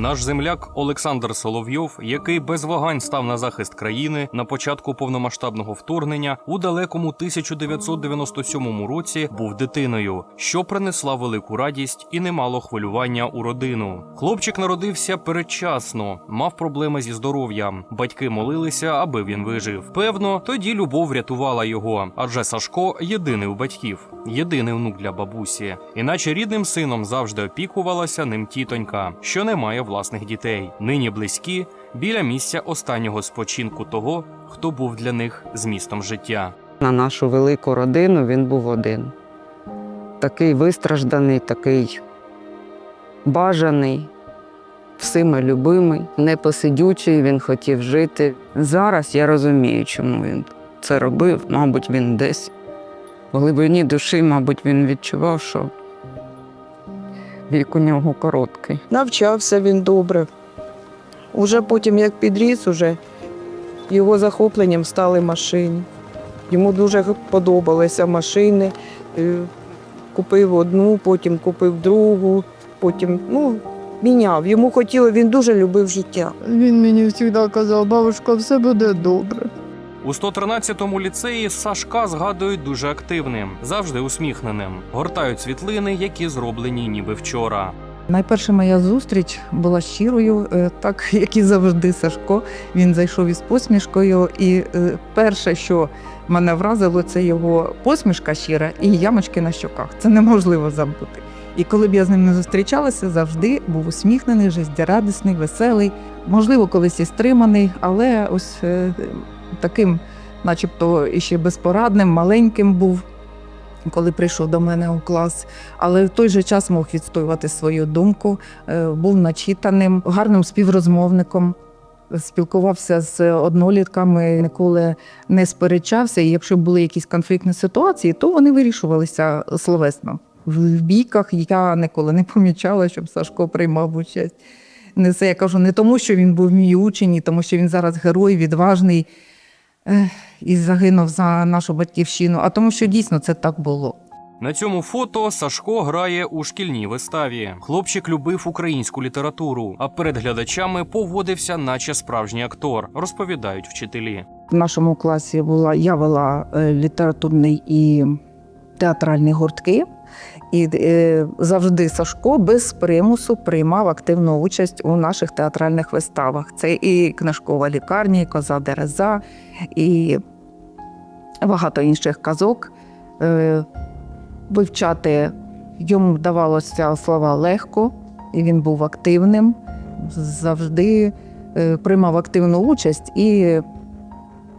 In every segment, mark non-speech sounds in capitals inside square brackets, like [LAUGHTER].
Наш земляк Олександр Соловйов, який без вагань став на захист країни на початку повномасштабного вторгнення, у далекому 1997 році був дитиною, що принесла велику радість і немало хвилювання у родину. Хлопчик народився передчасно, мав проблеми зі здоров'ям. Батьки молилися, аби він вижив. Певно, тоді любов врятувала його, адже Сашко єдиний у батьків, єдиний внук для бабусі. Іначе рідним сином завжди опікувалася ним тітонька, що не має власних дітей. Нині близькі біля місця останнього спочинку того, хто був для них змістом життя. На нашу велику родину він був один. Такий вистражданий, такий бажаний, всіми любимий, непосидючий, він хотів жити. Зараз я розумію, чому він це робив. Мабуть, він десь в глибині душі, мабуть, він відчував, що вік у нього короткий. Навчався він добре. Уже потім, як підріс, уже його захопленням стали машини. Йому дуже подобалися машини. Е, Купив одну, потім купив другу, потім ну, міняв. Йому хотіло, він дуже любив життя. Він мені завжди казав, бабушка, все буде добре. У 113-му ліцеї Сашка згадують дуже активним, завжди усміхненим. Гортають світлини, які зроблені ніби вчора. Найперша моя зустріч була щирою, е, так [LAUGHS] як і завжди Сашко. Він зайшов із посмішкою, і е, перше, що мене вразило, це його посмішка щира і ямочки на щоках. Це неможливо забути. І коли б я з ним не зустрічалася, завжди був усміхнений, життєрадісний, веселий, можливо, колись і стриманий, але ось е, таким, начебто, іще безпорадним, маленьким був, коли прийшов до мене у клас але в той же час мог відстоювати свою думку, е, був начитаним, гарним співрозмовником. Спілкувався з однолітками, ніколи не сперечався. І якщо були якісь конфліктні ситуації, то вони вирішувалися словесно. В бійках я ніколи не помічала, щоб Сашко приймав участь. Не це я кажу не тому, що він був мій учень, і тому що він зараз герой, відважний і загинув за нашу батьківщину, а тому, що дійсно це так було. На цьому фото Сашко грає у шкільній виставі. Хлопчик любив українську літературу, а перед глядачами поводився, наче справжній актор, розповідають вчителі. В нашому класі була я вела е, літературний і театральні гуртки, і е, завжди Сашко без примусу приймав активну участь у наших театральних виставах. Це і книжкова лікарня, і коза Дереза, і багато інших казок. Е, Вивчати йому вдавалося слова легко, і він був активним, завжди е, приймав активну участь і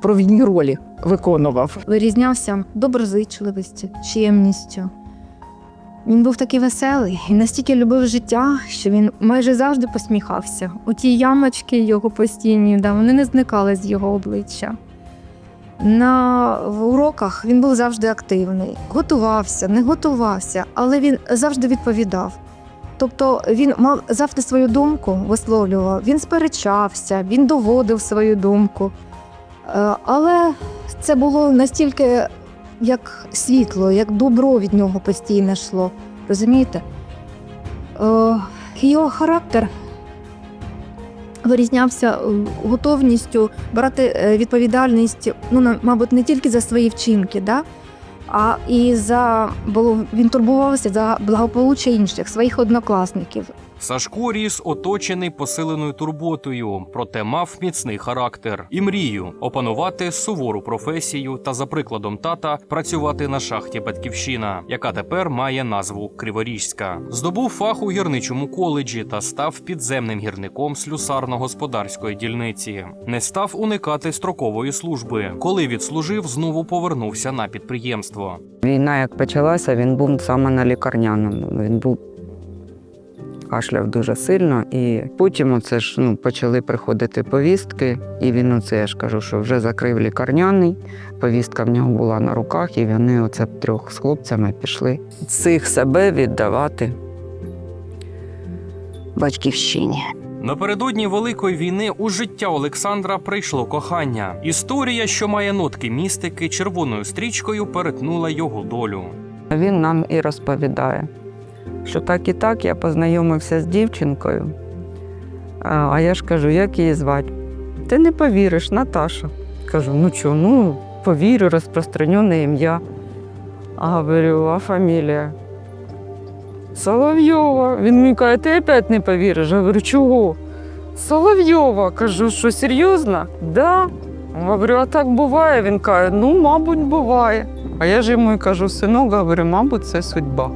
провідні ролі виконував. вирізнявся доброзичливістю, чемністю. Він був такий веселий і настільки любив життя, що він майже завжди посміхався. У ті ямочки його постійні, да, вони не зникали з його обличчя. На уроках він був завжди активний, готувався, не готувався, але він завжди відповідав. Тобто він мав завжди свою думку, висловлював, він сперечався, він доводив свою думку. Е, Але це було настільки як світло, як добро від нього постійно йшло. Розумієте? Е, Його характер вирізнявся е, готовністю брати відповідальність, ну, мабуть, не тільки за свої вчинки, да? а і за було, він турбувався за благополуччя інших, своїх однокласників. Сашко ріс оточений посиленою турботою, проте мав міцний характер і мрію опанувати сувору професію та, за прикладом тата, працювати на шахті Батьківщина, яка тепер має назву Криворіжська. Здобув фах у гірничому коледжі та став підземним гірником слюсарно-господарської дільниці. Не став уникати строкової служби. Коли відслужив, знову повернувся на підприємство. Війна, як почалася, він був саме на лікарняному. Він був кашляв дуже сильно, і потім оце ж ну, почали приходити повістки, і він оце я ж кажу, що вже закрив лікарняний. Повістка в нього була на руках, і вони оце трьох з хлопцями пішли цих себе віддавати батьківщині. Напередодні Великої війни у життя Олександра прийшло кохання. Історія, що має нотки містики, червоною стрічкою перетнула його долю. Він нам і розповідає, що так і так я познайомився з дівчинкою. А, я ж кажу, як її звати? Ти не повіриш, Наташа. Кажу, ну чого, ну повірю, розпространене ім'я. А говорю, а фамілія? Соловйова. Він мені каже, ти опять не повіриш. Я говорю, чого? Соловйова. Кажу, що серйозно? Да. Говорю, а так буває. Він каже, ну, мабуть, буває. А я ж йому і кажу, синок, говорю, мабуть, це судьба.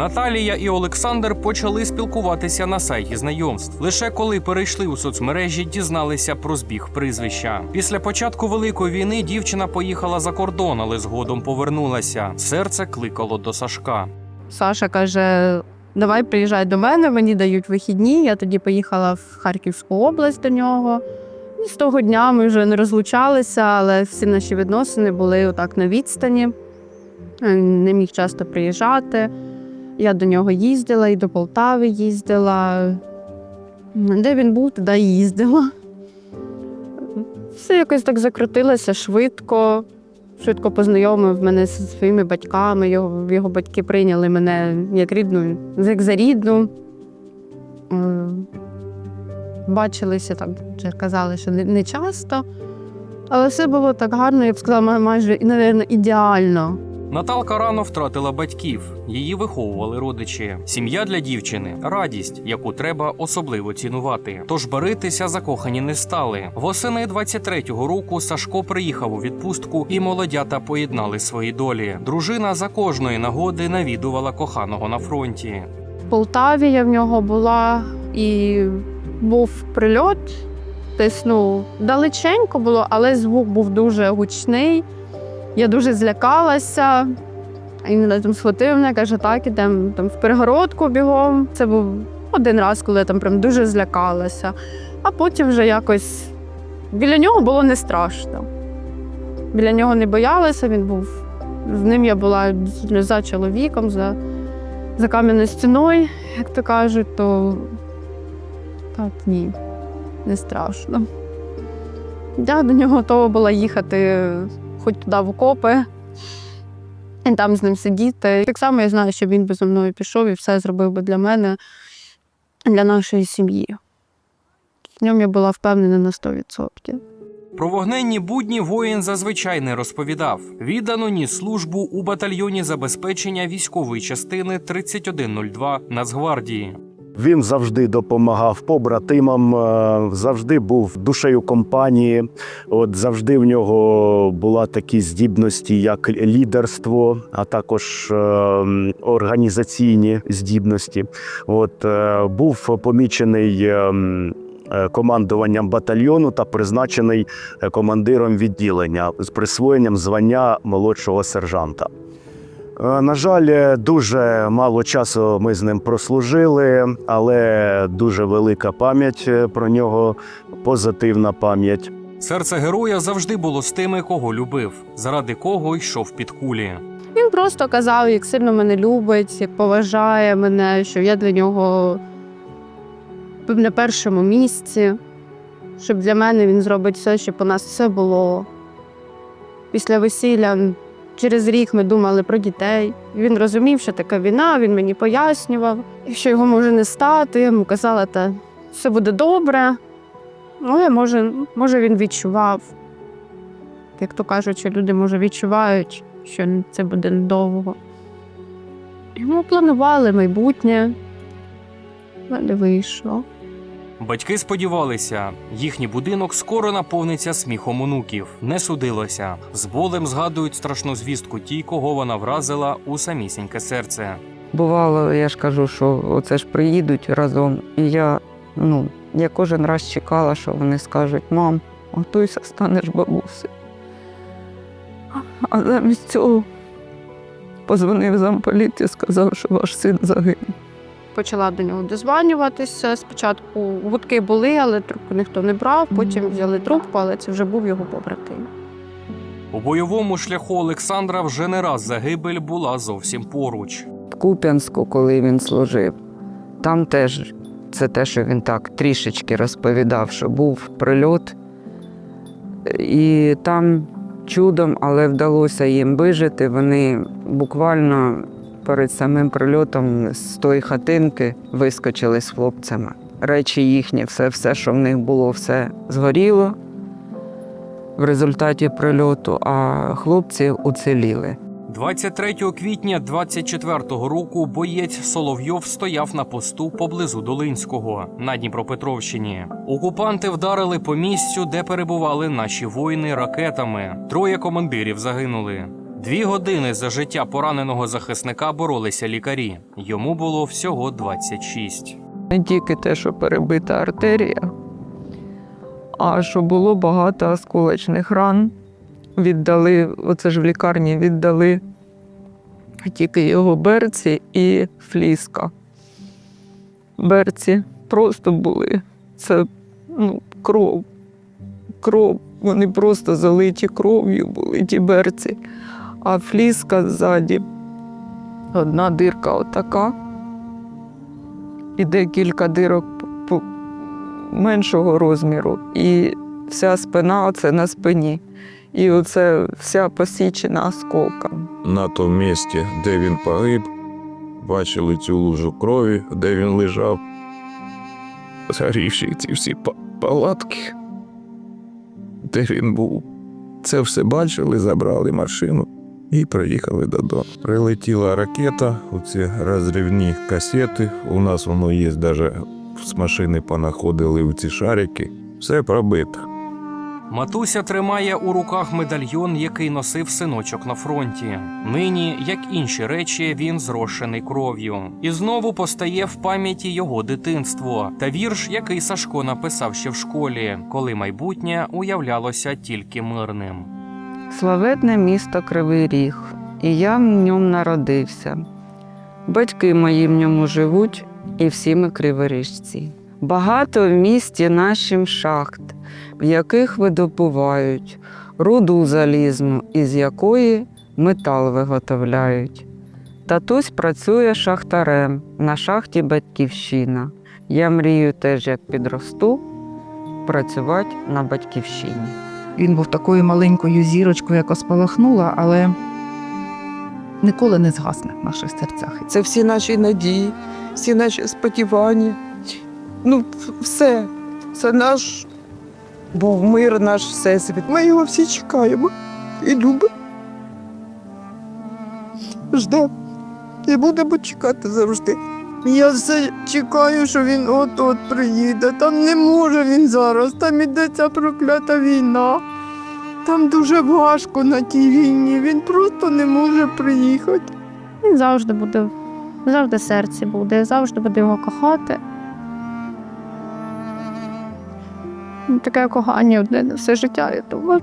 Наталія і Олександр почали спілкуватися на сайті знайомств. Лише коли перейшли у соцмережі, дізналися про збіг прізвища. Після початку великої війни дівчина поїхала за кордон, але згодом повернулася. Серце кликало до Сашка. Саша каже: давай приїжджай до мене, мені дають вихідні. Я тоді поїхала в Харківську область до нього. І з того дня ми вже не розлучалися, але всі наші відносини були отак на відстані. Не міг часто приїжджати. Я до нього їздила і до Полтави їздила. Де він був, туди їздила. Все якось так закрутилося швидко. Швидко познайомив мене зі своїми батьками. Його, його батьки прийняли мене як рідну, як за рідну. Е, Бачилися так, вже казали, що не, часто. Але все було так гарно, я б сказала, майже напевно, ідеально. Наталка рано втратила батьків, її виховували родичі. Сім'я для дівчини радість, яку треба особливо цінувати. Тож баритися закохані не стали. Восени 23-го року Сашко приїхав у відпустку, і молодята поєднали свої долі. Дружина за кожної нагоди навідувала коханого на фронті. В Полтаві я в нього була і був прильот. Ну, далеченько було, але звук був дуже гучний. Я дуже злякалася. І Він там схватив мене, каже, так, ідемо там в перегородку бігом. Це був один раз, коли я там прям дуже злякалася. А потім вже якось біля нього було не страшно. Біля нього не боялася, він був. З ним я була за чоловіком, за, за кам'яною стіною, як то кажуть, то так ні, не страшно. Я до нього готова була їхати хоч туди в окопи, і там з ним сидіти. Так само я знаю, що він би зі мною пішов і все зробив би для мене, для нашої сім'ї. В ньому я була впевнена на 100%. Про вогненні будні воїн зазвичай не розповідав. Віддано ніс службу у батальйоні забезпечення військової частини 3102 Нацгвардії. Він завжди допомагав побратимам, е, завжди був душею компанії. От завжди в нього була такі здібності, як лідерство, а також е, організаційні здібності. От е, був помічений. Командуванням батальйону та призначений командиром відділення з присвоєнням звання молодшого сержанта. Е, На жаль, дуже мало часу ми з ним прослужили, але дуже велика пам'ять е, про нього, позитивна пам'ять. Серце героя завжди було з тими, кого любив, заради кого йшов під кулі. Він просто казав, як сильно мене любить, як поважає мене, що я для нього на першому місці, щоб для мене він зробить все, щоб у нас все було. Після весілля через рік ми думали про дітей. Він розумів, що така війна, він мені пояснював, що його може не стати. Я йому казала, та все буде добре. Але може, може він відчував. Як то кажуть, що люди може відчувають, що це буде недовго. Ми планували майбутнє, але не вийшло. Батьки сподівалися, їхній будинок скоро наповниться сміхом онуків. Не судилося. З болем згадують страшну звістку ті, кого вона вразила у самісіньке серце. Бувало, я ж кажу, що оце ж приїдуть разом. І я, ну, я кожен раз чекала, що вони скажуть, мам, готуйся, станеш бабусею. А замість цього позвонив замполіт і сказав, що ваш син загинув. Почала до нього дозванюватися. Спочатку гудки були, але трубку ніхто не брав. Потім взяли трубку, але це вже був його побратим. У бойовому шляху Олександра вже не раз загибель була зовсім поруч. В Куп'янську, коли він служив, там теж це те, що він так трішечки розповідав, що був прильот, і там чудом, але вдалося їм вижити. Вони буквально перед самим прильотом з тої хатинки вискочили з хлопцями. речі їхні, все, все, що в них було, все згоріло в результаті прильоту, а хлопці уціліли. 23 квітня 24-го року боєць Соловйов стояв на посту поблизу Долинського на Дніпропетровщині. Окупанти вдарили по місцю, де перебували наші воїни ракетами. Троє командирів загинули. Дві години за життя пораненого захисника боролися лікарі. Йому було всього 26. Не тільки те, що перебита артерія, а що було багато осколочних ран. Віддали, оце ж в лікарні віддали тільки його берці і фліска. Берці просто були. Це ну, кров. Кров. Вони просто залиті кров'ю були ті берці. А фліска ззаді одна дирка отака і декілька дирок меншого розміру, і вся спина оце на спині. І оце вся посічена осколком. на тому місці, де він погиб, бачили цю лужу крові, де він лежав. Згорівші ці всі палатки, де він був. Це все бачили, забрали машину і приїхали додому. Прилетіла ракета, оці розривні касети. У нас воно є, навіть з машини понаходили у ці шарики. Все пробито. Матуся тримає у руках медальйон, який носив синочок на фронті. Нині, як інші речі, він зрошений кров'ю. І знову постає в пам'яті його дитинство та вірш, який Сашко написав ще в школі, коли майбутнє уявлялося тільки мирним. Славетне місто Кривий Ріг, і я в ньому народився. Батьки мої в ньому живуть, і всі ми криворіжці. Багато в місті нашим шахт, в яких видобувають руду залізну, із якої метал виготовляють. Татусь працює шахтарем на шахті Батьківщина. Я мрію теж, як підросту, працювати на батьківщині. Він був такою маленькою зірочкою, яка спалахнула, але ніколи не згасне в наших серцях. Це всі наші надії, всі наші сподівання. Ну, все. Це наш був мир, наш всесвіт. Ми його всі чекаємо і любимо. Ждемо. І будемо чекати завжди. Я все чекаю, що він от-от приїде. Там не може він зараз, там іде ця проклята війна. Там дуже важко на тій війні. Він просто не може приїхати. Він завжди буде, завжди в серці буде, завжди буде його кохати. Таке кохання одне на все життя, я думаю.